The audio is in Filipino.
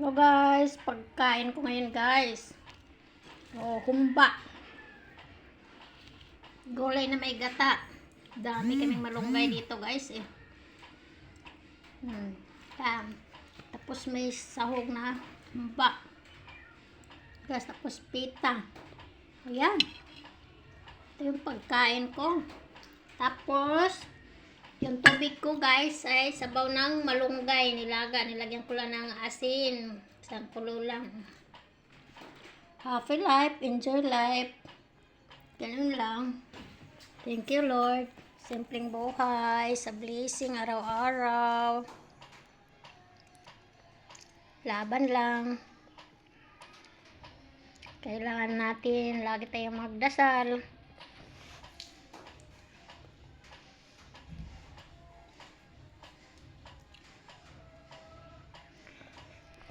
Hello guys, pagkain ko ngayon guys. Oh, humba. Gulay na may gata. Dami kaming malunggay dito guys eh. Hmm. Tapos may sahog na humba. Guys, tapos pita. Ayan. Ito yung pagkain ko. Tapos, yung tubig ko guys ay sabaw ng malunggay. Nilaga, nilagyan ko lang ng asin. Isang kulo lang. Happy life, enjoy life. Ganun lang. Thank you Lord. Simpleng buhay, sa blessing araw-araw. Laban lang. Kailangan natin lagi tayong magdasal.